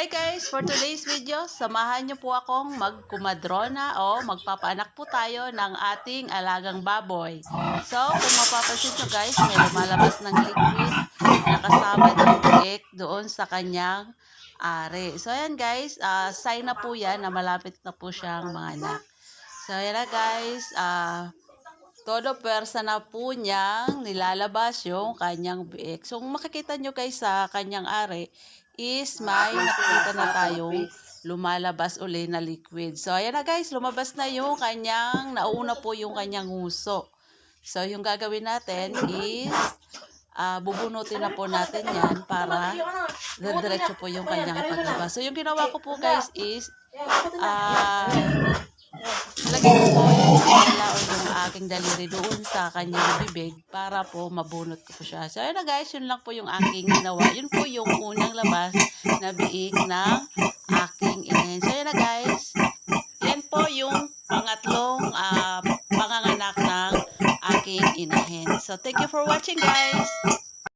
Hi guys! For today's video, samahan niyo po akong magkumadrona o magpapaanak po tayo ng ating alagang baboy. So, kung mapapansin nyo guys, may lumalabas ng liquid na kasama ng egg doon sa kanyang ari. So, ayan guys, ah, sign na po yan na malapit na po siyang mga anak. So, ayan na guys, ah, todo persa na po niyang nilalabas yung kanyang biik. So, makikita nyo guys sa kanyang ari, is may nakikita na tayong lumalabas uli na liquid. So, ayan na guys, lumabas na yung kanyang, nauna po yung kanyang nguso. So, yung gagawin natin is, ah bubunutin na po natin yan para diretso po yung kanyang paglabas. So, yung ginawa ko po guys is, ah lagyan ko po yung sinala o yung aking daliri doon sa kanyang bibig para po mabunot ko po siya. So, ayun na guys, yun lang po yung aking ginawa. Yun po yung unang labas na biik ng aking inahin. So, ayun na guys. Yan po yung pangatlong ah, panganganak ng aking inahin. So, thank you for watching guys.